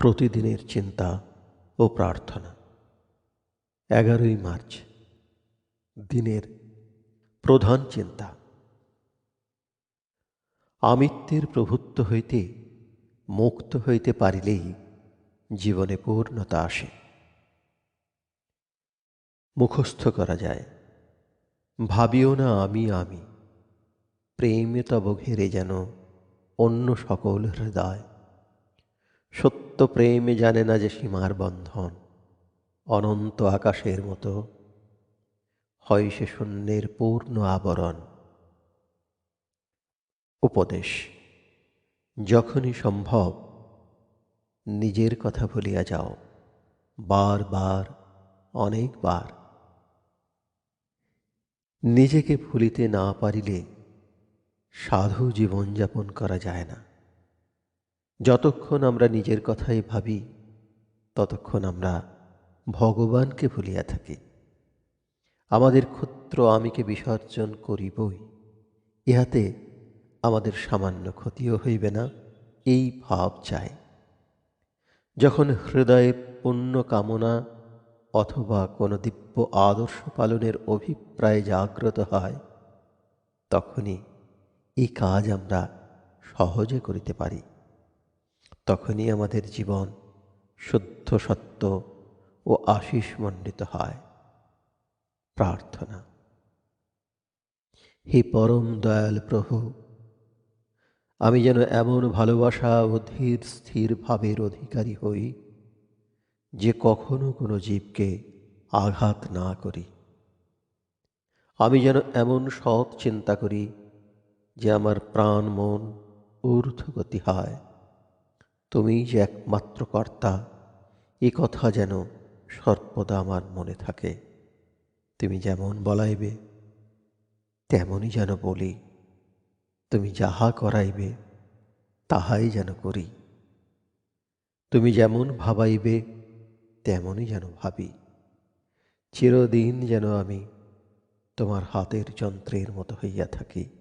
প্রতিদিনের চিন্তা ও প্রার্থনা। এগারোই মার্চ, দিনের প্রধান চিন্তা। আমিত্বের প্রভুত্ব হইতে, মুক্ত হইতে পারিলেই জীবনে পূর্ণতা আসে। মুখস্থ করা যায়, ভাবিও না আমি আমি। প্রেমে তব ঘেরে যেন অন্য সকল হৃদয়। সত্য প্রেমে জানে না যে সীমার বন্ধন। অনন্ত আকাশের মতো। হয় সে শূন্যের পূর্ণ আবরণ। উপদেশ, যখনই সম্ভব, নিজের কথা ভুলিয়া যাও। বারবার অনেকবার নিজেকে ভুলিতে না পারিলে সাধু জীবনযাপন করা যায় না। যতক্ষণ আমরা নিজের কথাই ভাবি, ততক্ষণ আমরা ভগবানকে ভুলিয়া থাকি। আমাদের ক্ষুদ্র আমিকে বিসর্জন করিবই, ইহাতে আমাদের সামান্য ক্ষতিও হইবে না, এই ভাব চাই। যখন হৃদয়ে পুণ্য কামনা অথবা কোনো দিব্য আদর্শ পালনের অভিপ্রায় জাগ্রত হয়, তখনই এই কাজ আমরা সহজে করিতে পারি। তখনই আমাদের জীবন শুদ্ধ, সত্য ও আশিস মণ্ডিত হয়। প্রার্থনা। হে পরম দয়াল প্রভু, আমি যেন এমন ভালোবাসা ও ধীর, স্থির ভাবের অধিকারী হই, যে কখনো কোনো জীবকে আঘাত না করি। আমি যেন এমন সৎ চিন্তা করি, যে আমার প্রাণ মন ঊর্ধ্বগতি হয়। তুমি যে একমাত্র কর্তা, এ কথা যেন সর্বদা আমার মনে থাকে। তুমি যেমন বলাইবে, তেমনই যেন বলি। তুমি যাহা করাইবে, তাহাই যেন করি। তুমি যেমন ভাবাইবে, তেমনই যেন ভাবি। চিরদিন যেন আমি তোমার হাতের যন্ত্রের মতো হইয়া থাকি।